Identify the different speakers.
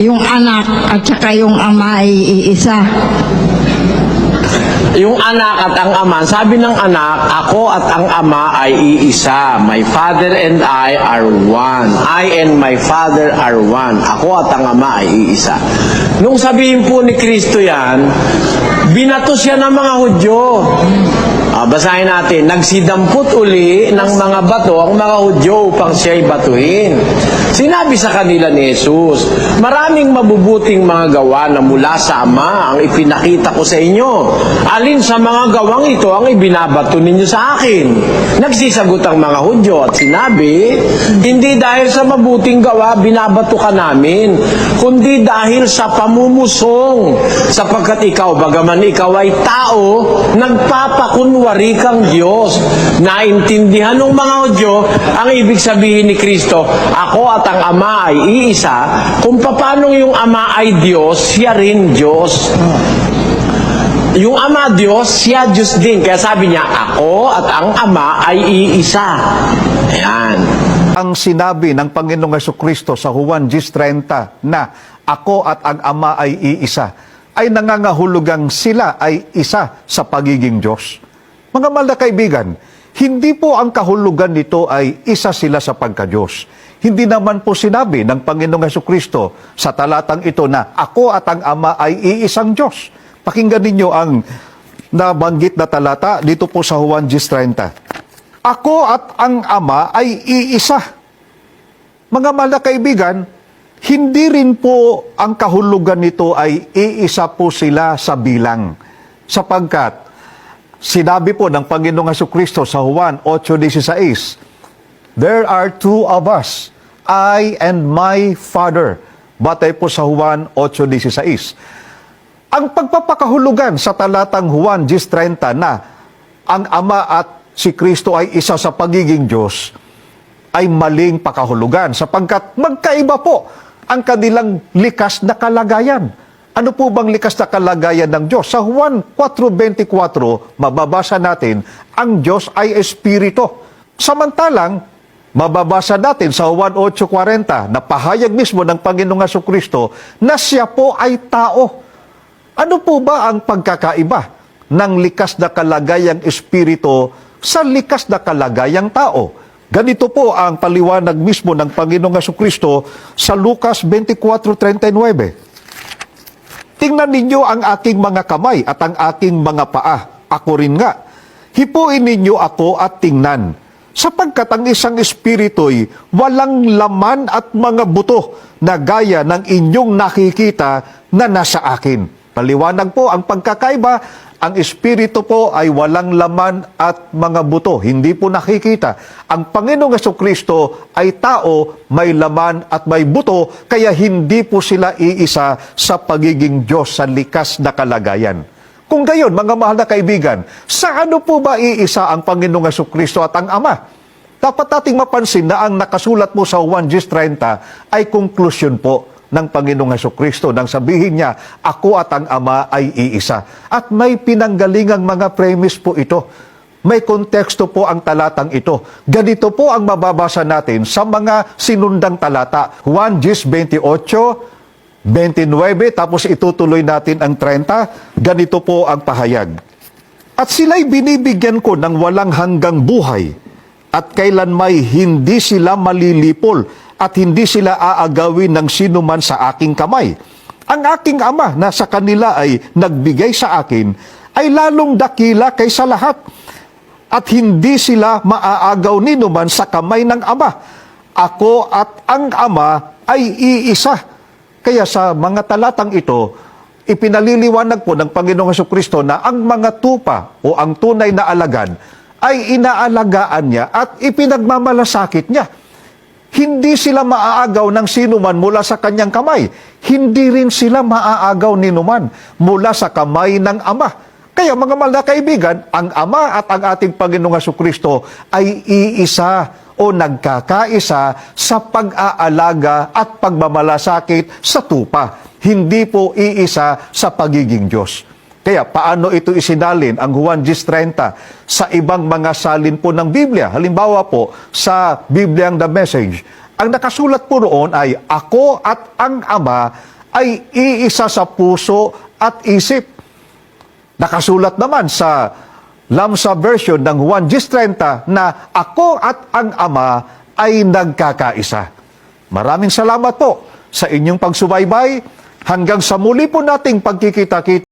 Speaker 1: Yung anak at saka yung ama ay iisa.
Speaker 2: Yung anak at ang ama, sabi ng anak, ako at ang ama ay iisa. My father and I are one. I and my father are one. Ako at ang ama ay iisa. Nung sabihin po ni Kristo yan, binato siya ng mga Hudyo. Ah, basahin natin, nagsidampot uli ng mga bato ang mga Hudyo upang siya'y batuhin. Sinabi sa kanila ni Jesus, maraming mabubuting mga gawa na mula sa Ama ang ipinakita ko sa inyo. Alin sa mga gawang ito ang ibinabato ninyo sa akin? Nagsisagot ang mga Hudyo at sinabi, hindi dahil sa mabuting gawa binabato ka namin, kundi dahil sa pamumusong, sapagkat ikaw, bagaman ikaw ay tao, nagpapakunwari kang Diyos. Naintindihan ng mga Hudyo ang ibig sabihin ni Kristo, ako at ang Ama ay iisa, kung paano yung Ama ay Diyos, siya rin Diyos. Yung Ama Diyos, siya Diyos din. Kaya sabi niya, ako at ang Ama ay iisa. Ayan.
Speaker 3: ang sinabi ng Panginoong Yeso Kristo sa Juan 10.30 na ako at ang Ama ay iisa, ay nangangahulugang sila ay isa sa pagiging Diyos. Mga na kaibigan, hindi po ang kahulugan nito ay isa sila sa pagka-Diyos. Hindi naman po sinabi ng Panginoong Yeso Kristo sa talatang ito na ako at ang Ama ay iisang Diyos. Pakinggan ninyo ang nabanggit na talata dito po sa Juan 10.30. Ako at ang Ama ay iisa. Mga mahal na kaibigan, hindi rin po ang kahulugan nito ay iisa po sila sa bilang. Sapagkat sinabi po ng Panginoong Heso Kristo sa Juan 8.16, There are two of us, I and my Father. Batay po sa Juan 8.16. Ang pagpapakahulugan sa talatang Juan 10.30 na ang Ama at si Kristo ay isa sa pagiging Diyos ay maling pakahulugan sapagkat magkaiba po ang kanilang likas na kalagayan. Ano po bang likas na kalagayan ng Diyos? Sa Juan 4.24, mababasa natin, ang Diyos ay Espiritu. Samantalang, mababasa natin sa Juan 8.40 na pahayag mismo ng Panginoong Heso Kristo na siya po ay tao. Ano po ba ang pagkakaiba ng likas na kalagayang espiritu sa likas na kalagayang tao? Ganito po ang paliwanag mismo ng Panginoong Kristo sa Lucas 24:39. Tingnan ninyo ang aking mga kamay at ang aking mga paa. Ako rin nga. Hipuin ninyo ako at tingnan. Sapagkat ang isang espiritu'y walang laman at mga buto na gaya ng inyong nakikita na nasa akin. Paliwanag po ang pagkakaiba, ang espiritu po ay walang laman at mga buto, hindi po nakikita. Ang Panginoong Yeso Kristo ay tao, may laman at may buto, kaya hindi po sila iisa sa pagiging Diyos sa likas na kalagayan. Kung gayon, mga mahal na kaibigan, sa ano po ba iisa ang Panginoong Yeso Kristo at ang Ama? Dapat nating mapansin na ang nakasulat mo sa 1 30 ay konklusyon po ng Panginoong Heso Kristo nang sabihin niya, ako at ang Ama ay iisa. At may pinanggalingang mga premise po ito. May konteksto po ang talatang ito. Ganito po ang mababasa natin sa mga sinundang talata. 1 28, 29, tapos itutuloy natin ang 30. Ganito po ang pahayag. At sila'y binibigyan ko ng walang hanggang buhay, at kailan may hindi sila malilipol, at hindi sila aagawin ng sino man sa aking kamay. Ang aking ama na sa kanila ay nagbigay sa akin, ay lalong dakila kaysa lahat, at hindi sila maaagaw ni man sa kamay ng ama. Ako at ang ama ay iisa. Kaya sa mga talatang ito, ipinaliliwanag po ng Panginoong Heso Kristo na ang mga tupa o ang tunay na alagad ay inaalagaan niya at ipinagmamalasakit niya. Hindi sila maaagaw ng sino man mula sa kanyang kamay. Hindi rin sila maaagaw ni numan mula sa kamay ng Ama. Kaya mga mahal na kaibigan, ang Ama at ang ating Panginoong Heso Kristo ay iisa o nagkakaisa sa pag-aalaga at pagmamalasakit sa tupa. Hindi po iisa sa pagiging Diyos. Kaya paano ito isinalin ang Juan 10.30 sa ibang mga salin po ng Biblia? Halimbawa po sa Bibliang The Message, Ang nakasulat po roon ay, Ako at ang Ama ay iisa sa puso at isip. Nakasulat naman sa Lamsa version ng Juan 10.30 na ako at ang Ama ay nagkakaisa. Maraming salamat po sa inyong pagsubaybay. Hanggang sa muli po nating pagkikita-kita